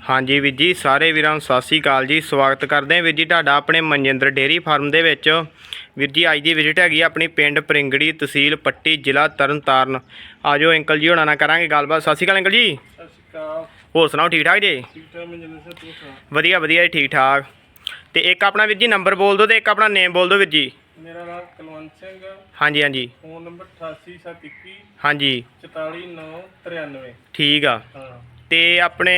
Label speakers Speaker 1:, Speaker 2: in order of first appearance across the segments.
Speaker 1: ਹਾਂਜੀ ਵੀਰ ਜੀ ਸਾਰੇ ਵੀਰਾਂ ਨੂੰ ਸਤਿ ਸ੍ਰੀ ਅਕਾਲ ਜੀ। ਸਵਾਗਤ ਕਰਦੇ ਹਾਂ ਵੀਰ ਜੀ ਤੁਹਾਡਾ ਆਪਣੇ ਮਨਜਿੰਦਰ ਡੇਰੀ ਫਾਰਮ ਦੇ ਵਿੱਚ। ਵੀਰ ਜੀ ਅੱਜ ਦੀ ਵਿਜ਼ਿਟ ਹੈਗੀ ਆ ਆਪਣੀ ਪਿੰਡ ਪ੍ਰਿੰਗੜੀ ਤਹਿਸੀਲ ਪੱਟੀ ਜ਼ਿਲ੍ਹਾ ਤਰਨਤਾਰਨ। ਆਜੋ ਅੰਕਲ ਜੀ ਹੋਣਾ ਨਾਲ ਕਰਾਂਗੇ ਗੱਲਬਾਤ। ਸਤਿ ਸ੍ਰੀ ਅਕਾਲ ਅੰਕਲ ਜੀ।
Speaker 2: ਸਤਿ ਸ਼੍ਰੀ ਅਕਾਲ।
Speaker 1: ਹੋਰ ਸੁਣਾਓ ਠੀਕ ਠਾਕ ਜੀ?
Speaker 2: ਠੀਕ ਠਾਕ ਮਨਜਿੰਦਰ ਸਿੰਘ ਤੂੰ ਸੁਣਾ
Speaker 1: ਵਧੀਆ ਵਧੀਆ ਜੀ ਠੀਕ ਠਾਕ। ਤੇ ਇੱਕ ਆਪਣਾ ਵੀਰ ਜੀ ਨੰਬਰ ਬੋਲ ਦਿਓ ਤੇ ਇੱਕ ਆਪਣਾ ਨੇਮ ਬੋਲ ਦਿਓ ਵੀਰ ਜੀ।
Speaker 2: ਮੇਰਾ ਨਾਮ ਕੁਲਵੰਤ ਸਿੰਘ
Speaker 1: ਹਾਂਜੀ ਹਾਂਜੀ।
Speaker 2: ਫੋਨ ਨੰਬਰ 8871
Speaker 1: ਹਾਂਜੀ।
Speaker 2: 44993
Speaker 1: ਠੀਕ ਆ।
Speaker 2: ਹਾਂ।
Speaker 1: ਤੇ ਆਪਣੇ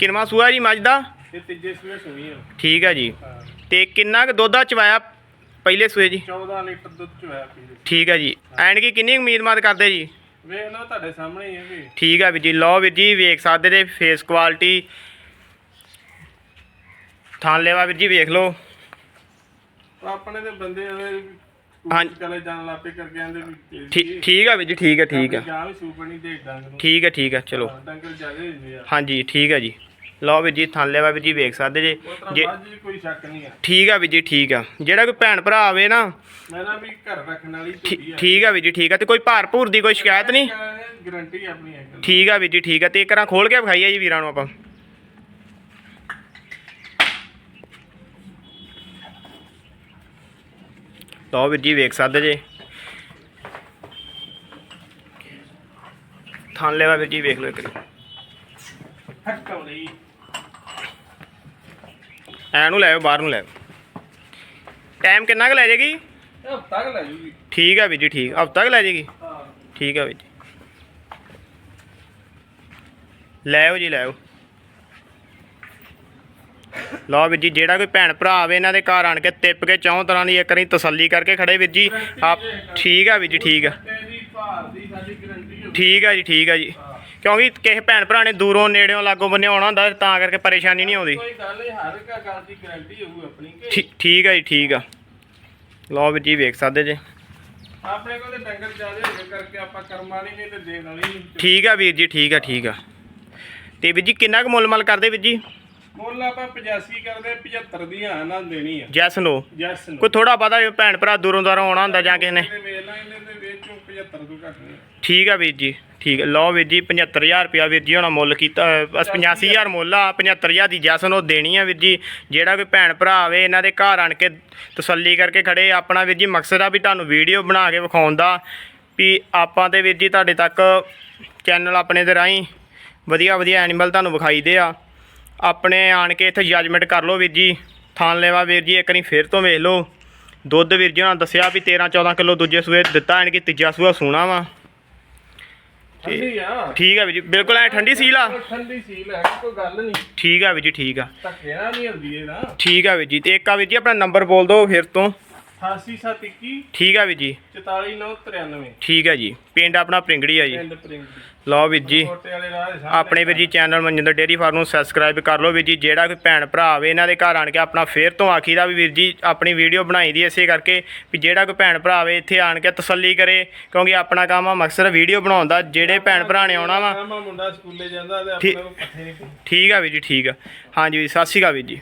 Speaker 1: ਕਿੰਨਵਾਂ ਸੂਆ ਜੀ ਮੱਝ ਦਾ?
Speaker 2: ਇਹ ਤੀਜੇ ਸੂਏ ਸੁਣੀ ਆ।
Speaker 1: ਠੀਕ ਆ ਜੀ।
Speaker 2: ਹਾਂ।
Speaker 1: ਤੇ ਕਿੰਨਾ ਕੁ ਦੁੱਧ ਆ ਚਵਾਇਆ ਪਹਿਲੇ ਸੂਏ ਜੀ?
Speaker 2: 14 ਲੀਟਰ ਦੁੱਧ ਚ ਹੋਇਆ ਪੀ
Speaker 1: ਠੀਕ ਆ ਜੀ। ਐਂਡ ਕੀ ਕਿੰਨੀ ਉਮੀਦ ਮਾਦ ਕਰਦੇ ਜੀ?
Speaker 2: ਵੇਖ ਲਓ ਤੁਹਾਡੇ ਸਾਹਮਣੇ ਹੀ ਹੈ ਵੀ
Speaker 1: ਠੀਕ ਆ ਵੀਰ ਜੀ। ਲਓ ਵੀਰ ਜੀ ਵੇਖ ਸਕਦੇ ਜੇ ਫੇਸ ਕੁਆਲਿਟੀ ਥਾਂ ਲੈਵਾ ਵੀਰ ਜੀ ਵੇਖ ਲਓ।
Speaker 2: ਆਪਣੇ ਦੇ ਬੰਦੇ ਉਹਦੇ
Speaker 1: ਹਾਂ।
Speaker 2: ਚਲੇ ਜਾਣ ਲੱਪੇ ਕਰਕੇ ਆਂਦੇ ਵੀ
Speaker 1: ਠੀਕ ਆ ਵੀਰ ਜੀ ਠੀਕ ਆ ਠੀਕ ਆ।
Speaker 2: ਜਾਂ ਵੀ ਸੂਪ ਨਹੀਂ ਦੇ ਡੰਗ ਨੂੰ।
Speaker 1: ਠੀਕ ਆ ਠੀਕ ਆ ਚਲੋ।
Speaker 2: ਡੰਗਰ ਜ਼ਿਆਦੇ ਹੁੰਦੇ ਆ।
Speaker 1: ਹਾਂਜੀ ਠੀਕ ਆ ਜੀ। ਲਓ ਵੀਰ ਜੀ ਥਾਂ ਲੈਵਾ ਵੀਰ ਜੀ ਵੇਖ ਸਕਦੇ ਜੇ।
Speaker 2: ਉਹ ਤਰ੍ਹਾਂ
Speaker 1: ਜੇ
Speaker 2: ਬਾਅਦ ਜੀ ਕੋਈ ਸ਼ੱਕ ਨਹੀਂ ਆ।
Speaker 1: ਠੀਕ ਆ ਵੀਰ ਜੀ ਠੀਕ ਆ। ਜਿਹੜਾ ਕੋਈ ਭੈਣ ਭਰਾ ਆਵੇ ਨਾ
Speaker 2: ਮੈਂ ਨਾ ਵੀ ਘਰ ਰੱਖਣ ਵਾਲੀ
Speaker 1: ਠੀ-
Speaker 2: ਝੁੱਗੀ ਆ।
Speaker 1: ਠੀਕ ਆ ਵੀਰ ਜੀ ਠੀਕ ਆ। ਤੇ ਕੋਈ ਭਾਰ ਭੂਰ ਦੀ ਕੋਈ ਸ਼ਿਕਾਇਤ ਨਹੀਂ?
Speaker 2: ਗਰੰਟੀ ਆਪਣੀ ਹੈ
Speaker 1: ਠੀਕ ਆ ਵੀਰ ਜੀ ਠੀਕ ਆ। ਤੇ ਇੱਕ ਰਾਂ ਖੋਲ ਕੇ ਵਿਖਾਈਏ ਜੀ ਵੀਰਾਂ ਨੂੰ ਆਪਾਂ। ਲਓ ਵੀਰ ਜੀ ਵੇਖ ਸਕਦੇ ਜੇ। ਥਾਂ ਲੈਵਾ ਵੀਰ ਜੀ, ਵੇਖ ਲਓ ਇੱਕ ਵਾਰੀ।
Speaker 2: ਹਟਕੌਲੀ
Speaker 1: ਐ ਨੂੰ ਲੈ ਬਾਹਰ ਨੂੰ ਲੈ ਟਾਈਮ ਕਿੰਨਾ ਕੁ ਲੈ ਜਾਏਗੀ
Speaker 2: ਹਫਤਾ ਕੁ ਲੈ ਜੂਗੀ?
Speaker 1: ਠੀਕ ਆ ਵੀਰ ਜੀ, ਠੀਕ। ਹਫਤਾ ਕੁ ਲੈ ਜਾਏਗੀ ਠੀਕ ਆ ਵੀਰ ਜੀ। ਲੈ ਜੀ, ਲੈ ਲਓ ਵੀਰ ਜੀ ਜਿਹੜਾ ਕੋਈ ਭੈਣ ਭਰਾ ਆਵੇ ਇਹਨਾਂ ਦੇ ਘਰ ਆਣ ਕੇ ਤਿੱਪ ਕੇ ਚੌਂ ਤਰ੍ਹਾਂ ਦੀ ਇੱਕ ਵਾਰੀ ਤਸੱਲੀ ਕਰਕੇ ਖੜੇ ਵੀਰ ਜੀ। ਆਪ ਠੀਕ ਆ ਵੀਰ ਜੀ ਠੀਕ ਆ। ਠੀਕ ਆ ਜੀ ਠੀਕ ਆ ਜੀ। ਕਿਉਂਕਿ ਕਿਸੇ ਭੈਣ ਭਰਾ ਨੇ ਦੂਰੋਂ ਨੇੜਿਓਂ ਲਾਗੋਂ ਬੰਨੇ ਆਉਣਾ ਹੁੰਦਾ ਤਾਂ ਕਰਕੇ ਪਰੇਸ਼ਾਨੀ ਨਹੀਂ ਆਉਂਦੀ। ਠੀਕ ਆ ਜੀ ਠੀਕ ਆ। ਲਓ ਵੀਰ ਜੀ ਵੇਖ ਸਕਦੇ ਜੇ।
Speaker 2: ਆਪਣੇ ਕੋਲ ਤੇ ਡੰਗਰ ਜ਼ਿਆਦੇ ਹੋਵੇ ਕਰਕੇ ਆਪਾਂ ਕਰਮਾਂ ਨਹੀਂ ਤੇ ਦੇਣ ਵਾਲੀ।
Speaker 1: ਠੀਕ ਆ ਵੀਰ ਜੀ ਠੀਕ ਆ ਠੀਕ ਆ। ਤੇ ਵੀਰ ਜੀ ਕਿੰਨਾ ਕੁ ਮੁੱਲ ਮਲ ਕਰਦੇ ਵੀਰ ਜੀ?
Speaker 2: ਮੁੱਲ ਆਪਾਂ 85 ਕਰਦੇ 75 ਦੀ ਹਾਂ ਨਾ ਦੇਣੀ ਆ।
Speaker 1: ਜੈਸ ਨੋ?
Speaker 2: ਜੈਸ ਨੂੰ।
Speaker 1: ਕੋਈ ਥੋੜਾ ਪਤਾ ਭੈਣ ਭਰਾ ਦੂਰੋਂ ਦੂਰੋਂ ਆਉਣਾ ਹੁੰਦਾ ਜਾਂ ਕਿਸੇ ਨੇ?
Speaker 2: ਇਹਦੇ ਵੇਚ ਲਾ ਇਹਦੇ ਦੇ ਵਿੱਚੋਂ 75 ਤੋਂ ਘੱਟ ਨਹੀਂ।
Speaker 1: ਠੀਕ ਆ ਵੀਰ ਜੀ ਠੀਕ ਆ। ਲਓ ਵੀਰ ਜੀ 75000 ਰੁਪਿਆ ਵੀਰ ਜੀ ਹੋਣਾ ਮੁੱਲ ਕੀਤਾ ਬਸ 85000 ਮੁੱਲ ਆ 75000 ਦੀ ਜੈਸਨ ਉਹ ਦੇਣੀ ਆ ਵੀਰ ਜੀ। ਜਿਹੜਾ ਕੋਈ ਭੈਣ ਭਰਾ ਆਵੇ ਇਹਨਾਂ ਦੇ ਘਰ ਆਣ ਕੇ ਤਸੱਲੀ ਕਰਕੇ ਖੜੇ ਆਪਣਾ ਵੀਰ ਜੀ ਮਕਸਦ ਆ ਵੀ ਤੁਹਾਨੂੰ ਵੀਡੀਓ ਬਣਾ ਕੇ ਵਿਖਾਉਣ ਦਾ ਵੀ ਆਪਾਂ ਤੇ ਵੀਰ ਜੀ ਤੁਹਾਡੇ ਤੱਕ ਚੈਨਲ ਆਪਣੇ ਦੇ ਰਾਹੀਂ ਵਧੀਆ ਵਧੀਆ ਐਨੀਮਲ ਤੁਹਾਨੂੰ ਵਿਖਾਈਦੇ ਆ। ਆਪਣੇ ਆਣ ਕੇ ਇੱਥੇ ਜੱਜਮੈਂਟ ਕਰ ਲਓ ਵੀਰ ਜੀ। ਥਾਂ ਲੈਵਾ ਵੀਰ ਜੀ ਇੱਕ ਵਾਰੀ ਫੇਰ ਤੋਂ ਵੇਖ ਲਓ। ਦੁੱਧ ਵੀਰ ਜੀ ਉਹਨਾਂ ਦੱਸਿਆ ਵੀ 13 14 ਕਿਲੋ ਦੂਜੇ ਸੂਏ ਦਿੱਤਾ ਐਨ ਕਿ ਤੀਜਾ ਸੂਆ ਸੋਣਾ ਵਾ।
Speaker 2: ਠੰਡੀ ਆ।
Speaker 1: ਠੀਕ ਆ ਵੀਰ ਜੀ ਬਿਲਕੁਲ ਐ ਠੰਡੀ ਸੀਲ ਆ।
Speaker 2: ਠੰਡੀ ਸੀਲ ਹੈ ਕੋਈ ਗੱਲ ਨਹੀਂ।
Speaker 1: ਠੀਕ ਆ ਵੀਰ ਜੀ ਠੀਕ ਆ।
Speaker 2: ਧੱਕੇ ਨਾਲ ਨਹੀਂ ਹੁੰਦੀ ਇਹ ਨਾ।
Speaker 1: ਠੀਕ ਆ ਵੀਰ ਜੀ ਤੇ ਇੱਕ ਆ ਵੀਰ ਜੀ ਆਪਣਾ ਨੰਬਰ ਬੋਲ ਦਿਓ ਫਿਰ ਤੋਂ।
Speaker 2: 8721
Speaker 1: ਠੀਕ ਆ ਵੀਰ ਜੀ।
Speaker 2: 44993
Speaker 1: ਠੀਕ ਆ ਜੀ ਪਿੰਡ ਆਪਣਾ ਪ੍ਰਿੰਗੜੀ ਆ ਜੀ।
Speaker 2: ਪਿੰਡ ਪ੍ਰਿੰਗ
Speaker 1: ਲਓ ਵੀਰ ਜੀ ਆਪਣੇ ਵੀਰ ਜੀ ਚੈਨਲ ਮਨਜਿੰਦਰ ਡੇਰੀ ਫਾਰਮ ਨੂੰ ਸਬਸਕ੍ਰਾਈਬ ਕਰ ਲਓ ਵੀਰ ਜੀ ਜਿਹੜਾ ਕੋਈ ਭੈਣ ਭਰਾ ਆਵੇ ਇਹਨਾਂ ਦੇ ਘਰ ਆਣ ਕੇ ਆਪਣਾ ਫੇਰ ਤੋਂ ਆਖੀਦਾ ਵੀ ਵੀਰ ਜੀ ਆਪਣੀ ਵੀਡੀਓ ਬਣਾਈ ਦੀ ਇਸੇ ਕਰਕੇ ਵੀ ਜਿਹੜਾ ਕੋਈ ਭੈਣ ਭਰਾ ਆਵੇ ਇੱਥੇ ਆਣ ਕੇ ਤਸੱਲੀ ਕਰੇ ਕਿਉਂਕਿ ਆਪਣਾ ਕੰਮ ਆ ਮਕਸਦ ਵੀਡੀਓ ਬਣਾਉਣ ਦਾ ਜਿਹੜੇ ਭੈਣ ਭਰਾ ਨੇ ਆਉਣਾ ਵਾ।
Speaker 2: ਮੁੰਡਾ ਸਕੂਲੇ ਜਾਂਦਾ ਤੇ ਆਪਣੇ ਕੋਲ ਪੱਠੇ ਨਹੀਂ
Speaker 1: ਠੀਕ ਆ ਵੀਰ ਜੀ ਠੀਕ ਆ। ਹਾਂਜੀ ਵੀਰ ਸਤਿ ਸ਼੍ਰੀ ਅਕਾਲ ਵੀਰ ਜੀ।